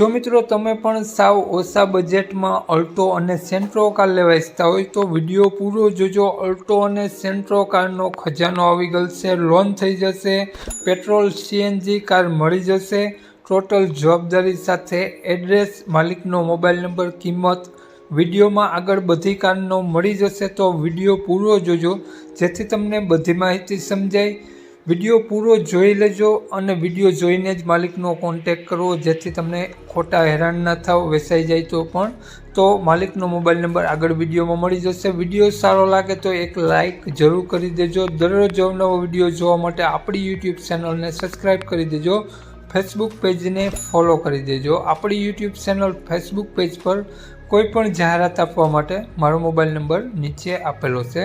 જો મિત્રો તમે પણ સાવ ઓછા બજેટમાં અલ્ટો અને સેન્ટ્રો કાર લેવા ઇચ્છતા હોય તો વીડિયો પૂરો જોજો. અલ્ટો અને સેન્ટ્રો કારનો ખજાનો આવી ગયો લોન થઈ જશે, પેટ્રોલ સીએનજી કાર મળી જશે. ટોટલ જવાબદારી સાથે એડ્રેસ, માલિકનો મોબાઈલ નંબર, કિંમત, વિડીયોમાં આગળ બધી કારનો મળી જશે તો વીડિયો પૂરો જોજો. જેથી તમને બધી માહિતી સમજાય. વીડિયો પૂરો જોઈ લેજો અને વીડિયો જોઈને જ માલિકનો કોન્ટેક કરવો, જેથી તમને ખોટા હેરાન ના થાવ વેચાઈ જાય તો પણ. તો માલિકનો મોબાઈલ નંબર આગળ વિડીયોમાં મળી જશે. વીડિયો સારો લાગે તો એક લાઇક જરૂર કરી દેજો. દરરોજ નવો વીડિયો જોવા માટે આપણી યુટ્યુબ ચેનલને સબસ્ક્રાઈબ કરી દેજો. ફેસબુક પેજને ફોલો કરી દેજો. આપણી યુટ્યુબ ચેનલ ફેસબુક પેજ પર કોઈપણ જાહેરાત આપવા માટે મારો મોબાઈલ નંબર નીચે આપેલો છે.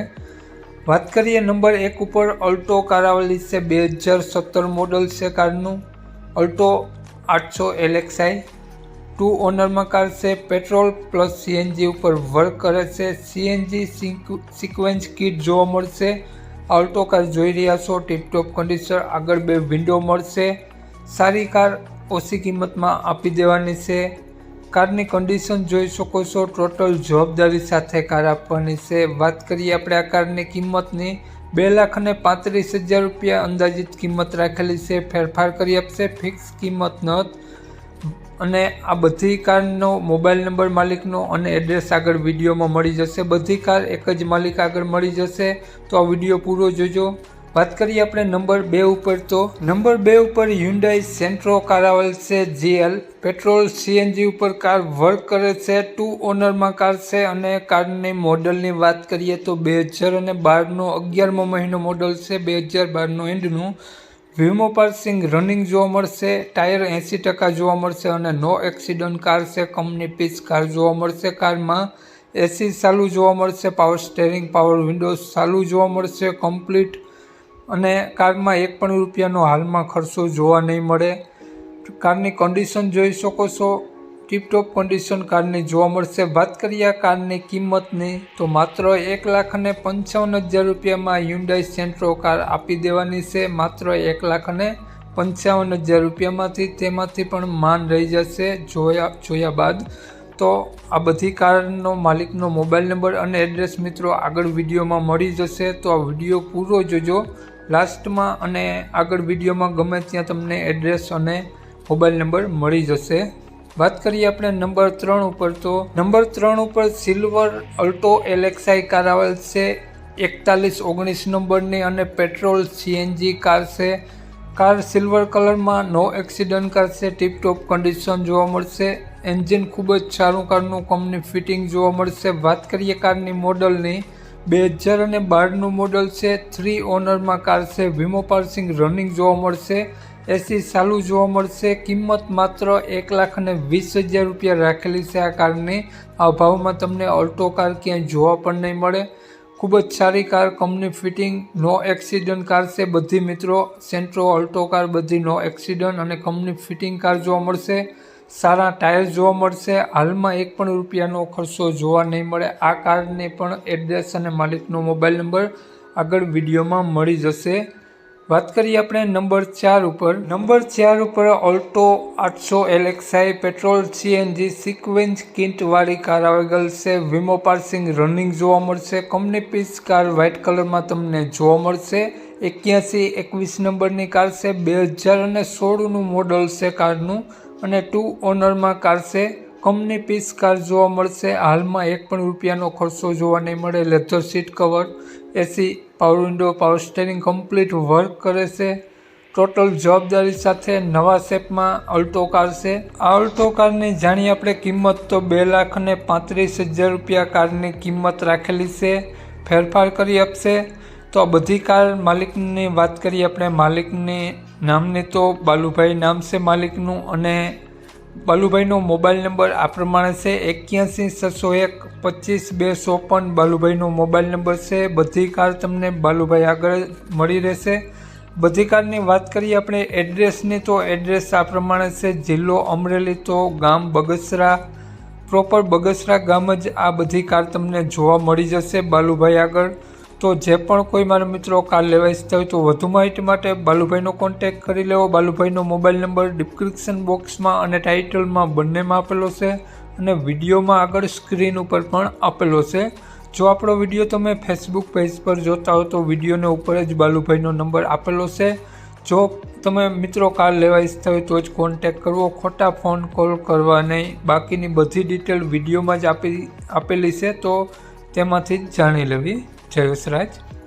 વાત કરીએ નંબર એક ઉપર અલ્ટો કારાવલી છે બે હજાર સત્તર મોડલ છે કારનું. અલ્ટો આઠસો એલેક્સાઈ ટુ ઓનરમાં કાર છે પેટ્રોલ પ્લસ સીએનજી ઉપર વર્ક કરે છે. સીએનજી સિક્વન્સ કિટ જોવા મળશે. અલ્ટો કાર જોઈ રહ્યા છો ટીપટોપ કન્ડિશન આગળ બે વિન્ડો મળશે. સારી કાર ઓછી કિંમતમાં આપી દેવાની છે. કારની કન્ડિશન જોઈ શકો છો. ટોટલ જવાબદારી સાથે કાર આપવાની છે. વાત કરીએ આપણે આ કારની કિંમતની. બે લાખ અને પાંત્રીસ હજાર રૂપિયા અંદાજિત કિંમત રાખેલી છે. ફેરફાર કરી આપશે. ફિક્સ કિંમત ન અને આ બધી કારનો મોબાઈલ નંબર માલિકનો અને એડ્રેસ આગળ વિડીયોમાં મળી જશે. બધી કાર એક જ માલિક આગળ મળી જશે. તો આ વીડિયો પૂરો જોજો. વાત કરીએ આપણે નંબર બે ઉપર તો. નંબર બે ઉપર હ્યુન્ડાઈ સેન્ટ્રો કાર છે જીએલ પેટ્રોલ સીએનજી ઉપર કાર વર્ક કરે છે ટુ ઓનરમાં કાર છે અને કારની મોડલની વાત કરીએ તો બે હજાર અને બારનો અગિયારમો મહિનો મોડલ છે, બે હજાર બારનો એન્ડનું વીમો પાર્સિંગ રનિંગ જોવા મળશે ટાયર એંસી ટકા જોવા મળશે અને નો એક્સિડન્ટ કાર છે કંપની પીસ કાર જોવા મળશે કારમાં. એસી ચાલુ જોવા મળશે પાવર સ્ટેરિંગ પાવર વિન્ડોઝ ચાલુ જોવા મળશે કમ્પ્લીટ અને કારમાં એક પણ રૂપિયાનો હાલમાં ખર્ચો જોવા નહીં મળે. કારની કન્ડિશન જોઈ શકો છો. ટીપટોપ કન્ડિશન કારની જોવા મળશે. વાત કરીએ આ કારની કિંમતની, તો માત્ર એક લાખ અને પંચાવન હજાર રૂપિયામાં હ્યુન્ડાઈ સેન્ટ્રો કાર આપી દેવાની છે. માત્ર એક લાખ અને પંચાવન હજાર રૂપિયામાંથી તેમાંથી પણ માન રહી જશે જોયા જોયા બાદ. તો આ બધી કારનો માલિકનો મોબાઈલ નંબર અને એડ્રેસ મિત્રો આગળ વિડીયોમાં મળી જશે. તો આ વીડિયો પૂરો જોજો. લાસ્ટમાં અને આગળ વિડીયોમાં ગમે ત્યાં તમને એડ્રેસ અને મોબાઈલ નંબર મળી જશે. વાત કરીએ આપણે નંબર ત્રણ ઉપર તો નંબર ત્રણ ઉપર સિલ્વર અલ્ટો એલેક્સાઈ કાર આવેલ છે, એકતાલીસ ઓગણીસ નંબરની અને પેટ્રોલ સીએનજી કાર છે. કાર સિલ્વર કલરમાં નો એક્સિડન્ટ કાર છે, ટીપટોપ કન્ડિશન જોવા મળશે. એન્જિન ખૂબ જ સારું કારનું કંપની ફિટિંગ જોવા મળશે. વાત કરીએ કારની મોડલની બે હજાર અને બારનું મોડલ છે. થ્રી ઓનરમાં કાર છે. વીમો પાર્સિંગ રનિંગ જોવા મળશે. એસી ચાલુ જોવા મળશે. કિંમત માત્ર એક લાખ અને વીસ હજાર રૂપિયા રાખેલી છે આ કારની. આ ભાવમાં તમને ઓલ્ટો કાર ક્યાંય જોવા પણ નહીં મળે. ખૂબ જ સારી car company fitting no accident car છે. બધી મિત્રો સેન્ટ્રો ઓલ્ટો કાર, બધી નો એક્સિડન્ટ અને કંપની ફિટિંગ કાર જોવા મળશે. સારા ટાયર જોવા મળશે. હાલમાં એક પણ રૂપિયાનો ખર્ચો જોવા નહીં મળે. આ કારની પણ એડ્રેસ અને માલિકનો મોબાઈલ નંબર આગળ વિડીયોમાં મળી જશે. વાત કરીએ આપણે નંબર ચાર ઉપર. નંબર ચાર ઉપર ઓલ્ટો આઠસો L X I petrol CNG sequence કિંટવાળી car available છે. વીમો પાર્સિંગ રનિંગ જોવા મળશે. કંપની પીસ કાર વ્હાઇટ કલરમાં તમને જોવા મળશે. એક્યાસી એકવીસ નંબરની કાર છે. બે હજાર અને સોળનું મોડલ છે કારનું અને ટુ ઓનરમાં કાર છે કંપની પીસ કાર જોવા મળશે. હાલમાં એક પણ રૂપિયાનો ખર્ચો જોવા નહીં મળે. Leather seat cover AC power window power steering complete work કરે છે. ટોટલ જવાબદારી સાથે નવા શેપમાં અલ્ટો કાર છે. આ અલ્ટો કારની જાણીએ આપણે કિંમત તો બે લાખ અને પાંત્રીસ હજાર રૂપિયા કારની કિંમત રાખેલી છે. ફેરફાર કરી આપશે. તો આ બધી કાર માલિકની વાત કરીએ આપણે. માલિકની નામની તો બાલુભાઈ નામ છે માલિકનું અને બાલુભાઈનો મોબાઈલ નંબર આ પ્રમાણે છે. એક્યાસી છસો એક પચીસ બે ચોપન બાલુભાઈનો મોબાઈલ નંબર છે. બધી કાર તમને બાલુભાઈ આગળ મળી રહેશે. બધી કારની વાત કરીએ આપણે એડ્રેસની તો એડ્રેસ આ પ્રમાણે છે. જિલ્લો અમરેલી તો ગામ બગસરા. પ્રોપર બગસરા ગામ જ આ બધી કાર તમને જોવા મળી જશે બાલુભાઈ આગળ. તો જે પણ કોઈ મારા મિત્રો કાર લેવા ઈચ્છતા હોય તો વધુ માહિતી માટે બાલુભાઈનો કોન્ટેક્ટ કરી લેવો. બાલુભાઈનો મોબાઈલ નંબર ડિસ્ક્રિપ્શન બોક્સમાં અને ટાઇટલમાં બંનેમાં આપેલો છે અને વિડીયોમાં આગળ સ્ક્રીન ઉપર પણ આપેલો છે. જો આપણો વીડિયો તમે ફેસબુક પેજ પર જોતા હો તો વિડીયોને ઉપર જ બાલુભાઈનો નંબર આપેલો છે. જો તમે મિત્રો કાર લેવા ઈચ્છતા હોય તો જ કોન્ટેક કરવો. ખોટા ફોન કોલ કરવા નહીં. બાકીની બધી ડિટેલ વિડીયોમાં જ આપી, આપેલી છે તો તેમાંથી જ જાણી લેવી. જય વસરાજ